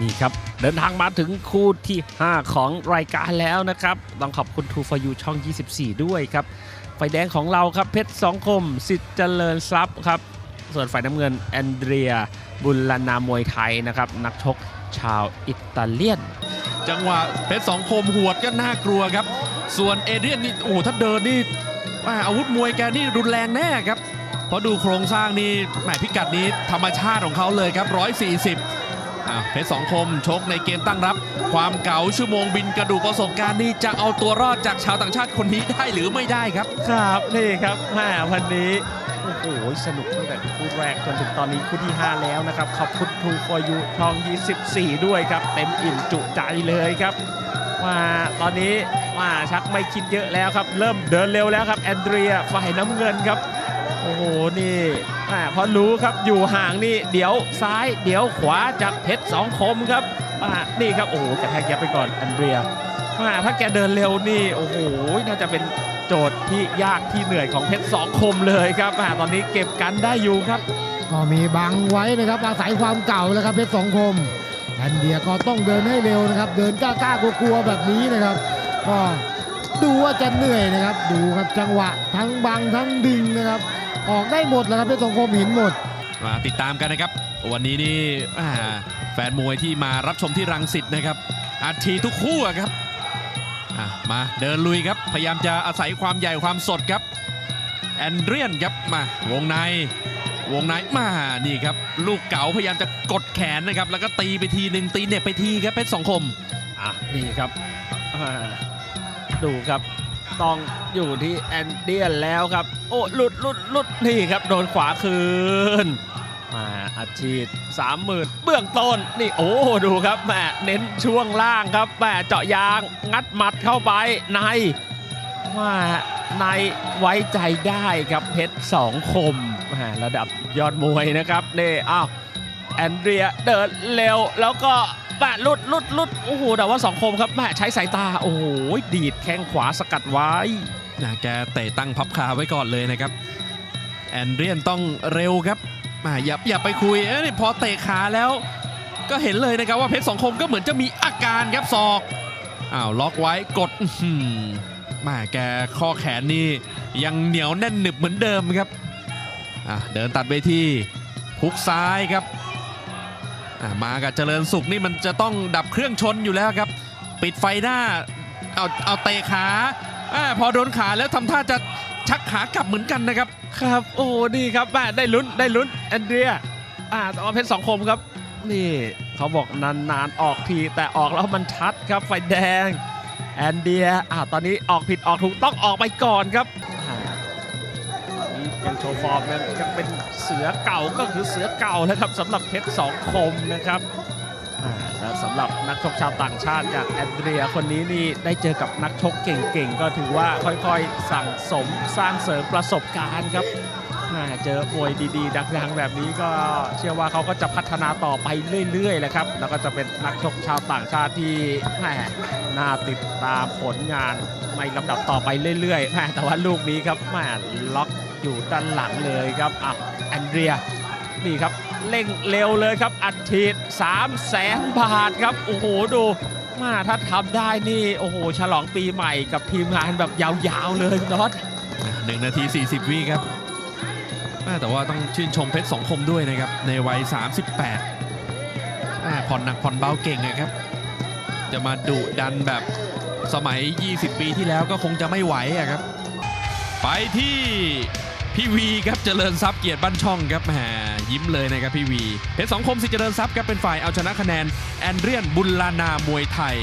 นี่ครับ เดินทางมาถึงคู่ที่ 5 ของรายการแล้วนะครับ ต้องขอบคุณ True for You ช่อง 24 ด้วยครับ ไฟแดงของเราครับเพชรสองคมสิทธิ์เจริญทรัพย์ครับ ส่วนฝ่ายน้ำเงินแอนเดรีย บุลลานามวยไทยนะครับ นักชกชาวอิตาเลียน จังหวะเพชรสองคมหวดก็น่ากลัวครับ ส่วนเอเดียนนี่โอ้ถ้าเดินนี่อาวุธมวยแกนี่รุนแรงแน่ครับ เพราะดูโครงสร้างนี่แหมพิกัดนี้ธรรมชาติของเขาเลยครับ140 อะเพชรสองคมชกในเกมตั้งรับ ความเก๋าชั่วโมงบินกระดูกประสบการณ์นี่จะเอาตัวรอดจากชาวต่างชาติคนนี้ได้หรือไม่ได้ครับ ครับนี่ครับแม่วันนี้โอ้โหสนุกตั้งแต่คู่แรกจนถึงตอนนี้คู่ที่ 5 แล้วนะครับ ขอบคุณ True for You ช่อง 24 ด้วยครับ เต็มอิ่มจุใจเลยครับว่าตอนนี้ว่าชักไม่คิดเยอะแล้วครับ เริ่มเดินเร็วแล้วครับ แอนเดรียฝ่ายน้ำเงินครับ โอ้โห นี่ แม่พอรู้ครับอยู่ห่างนี่เดี๋ยวซ้ายเดี๋ยวขวาจากเพชรสองคมครับนี่ครับโอ้โหกระแทกยับไปก่อนแอนเดรียถ้าแกเดินเร็วนี่โอ้โหน่าจะเป็นโจทย์ที่ยากที่เหนื่อยของเพชรสองคมเลยครับตอนนี้เก็บกันได้อยู่ครับก็มีบังไว้นะครับอาศัยความเก่าแล้วครับเพชรสองคมแอนเดียก็ต้องเดินให้เร็วนะครับ เดินกล้ากลัวๆแบบนี้นะครับ ก็ดูว่าจะเหนื่อยนะครับ ดูครับจังหวะทั้งบังทั้งดึงนะครับ ออกได้หมดแล้วครับเพชรสองคมเห็นหมดมาติดตามกันนะครับ วันนี้นี่อ่าแฟนมวยที่มารับชมที่รังสิตนะครับอัดฉีดทุกคู่อะครับอะมาเดินลุยครับ พยายามจะอาศัยความใหญ่ความสดครับ แอนเดรียนครับมาวงในวงในมานี่ครับ ลูกเก๋าพยายามจะกดแขนนะครับ แล้วก็ตีไปทีหนึ่งตีเหน็บไปทีครับเพชรสองคมอะนี่ครับอ่าดูครับ ต้องอยู่ที่แอนเดียนแล้วครับ โอ้หลุดหลุดหลุดนี่ครับโดนขวาคืนมาอัดฉีดสามหมื่นเบื้องต้นนี่โอ้ดูครับแมเน้นช่วงล่างครับแมเจาะยางงัดหมัดเข้าไปในว่าในไว้ใจได้ครับเพชรสองคมแมระดับยอดมวยนะครับนี่อ้าว แอนเดรียเดินเร็วแล้วก็แปะลุดลุดลุดโอ้โหแต่ว่าสองคมครับแม่ใช้สายตาโอ้โหดีดแข้งขวาสกัดไว้นะแกเตะตั้งพับขาไว้ก่อนเลยนะครับ แอนเดรียนต้องเร็วครับมาอย่าอย่าไปคุยเอ้ยพอเตะขาแล้ว ก็เห็นเลยนะครับว่าเพชรสองคมก็เหมือนจะมีอาการครับศอกอ้าวล็อกไว้กดมาแกข้อแขนนี่ยังเหนียวแน่นหนึบเหมือนเดิมครับอะเดินตัดเวทีพุกซ้ายครับ มากับเจริญสุขนี่มันจะต้องดับเครื่องชนอยู่แล้วครับ ปิดไฟหน้าเอาเอาเตะขาอพอโดนขาแล้วทำท่าจะชักขากลับเหมือนกันนะครับ ครับโอ้โหนี่ครับแม่ได้ลุ้นได้ลุ้นแอนเดรียอ่าต่ว่าเพชรสองคมครับ นี่เขาบอกนานๆออกทีแต่ออกแล้วมันชัดครับไฟแดงแอนเดียอ่าตอนนี้ออกผิดออกถูกต้องออกไปก่อนครับ ยังโชว์ฟอร์มยังยังเป็นเสือเก่าก็คือเสือเก่านะครับสำหรับเพชรสองคมนะครับและสำหรับนักชกชาวต่างชาติอย่างแอนเดรียคนนี้นี่ได้เจอกับนักชกเก่งๆ ก็ถือว่าค่อยๆ สั่งสมสร้างเสริมประสบการณ์ครับเจอมวยดีๆ ดังๆ แบบนี้ก็เชื่อว่าเขาก็จะพัฒนาต่อไปเรื่อยๆแหละครับ แล้วก็จะเป็นนักชกชาวต่างชาติที่แหมน่าติดตามผลงานในลำดับต่อไปเรื่อยๆแหมแต่ว่าลูกนี้ครับแหมล็อก อยู่ด้านหลังเลยครับอะแอนเดรียนี่ครับเร่งเร็วเลยครับ อัดฉีด3 0 0แสนบาทครับ โอ้โห ดูมาถ้าทำได้นี่ โอ้โห ฉลองปีใหม่กับทีมงานแบบยาวๆเลยน็อตหนึ่งนาที 40 วิครับอ่แต่ว่าต้องชื่นชมเพชรสองคมด้วยนะครับ ในวัย 38อ่ผ่อนหนักผ่อนเบาเก่งนะครับ จะมาดุดันแบบสมัย 20 ปีที่แล้วก็คงจะไม่ไหวอะครับ ไปที่ พี่วีครับเจริญทรัพย์เกียรติบ้านช่องครับแหมยิ้มเลยนะครับพี่วีเพชรสองคมสิเจริญทรัพย์ครับเป็นฝ่ายเอาชนะคะแนนแอนเดรียนบุลลานามวยไทย